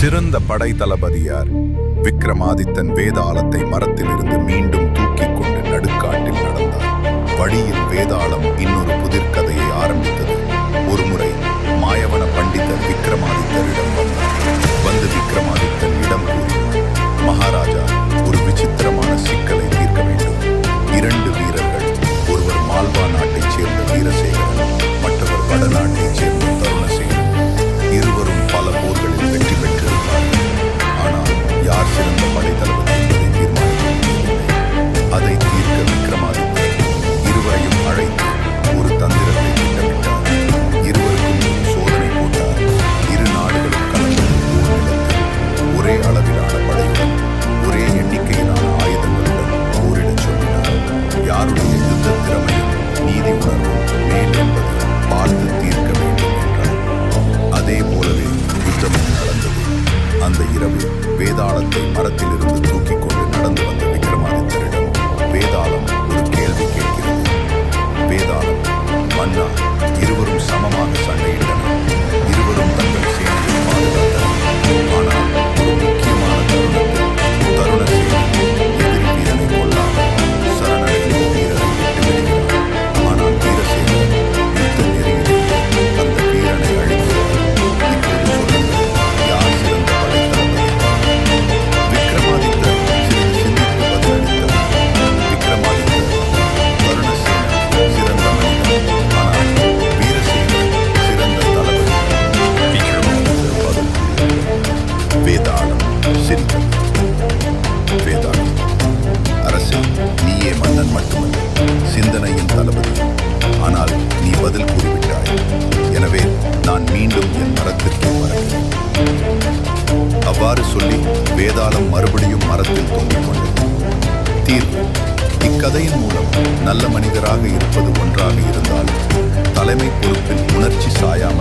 சிறந்த படை தளபதியார் விக்ரமாதித்தன் வேதாளத்தை மரத்திலிருந்து வேதாளத்தை மரத்திலிருந்து தூக்கிக் கொண்டு நடந்து வந்தது மரத்திற்கு மரம் அவ்வாறு சொல்லி வேதாளம் மறுபடியும் மரத்தில் தொங்கிக் கொண்டது. தீர்வு. இக்கதையின் மூலம் நல்ல மனிதராக இருப்பது ஒன்றாக இருந்தால் தலைமை பொறுப்பில் உணர்ச்சி சாயாமல்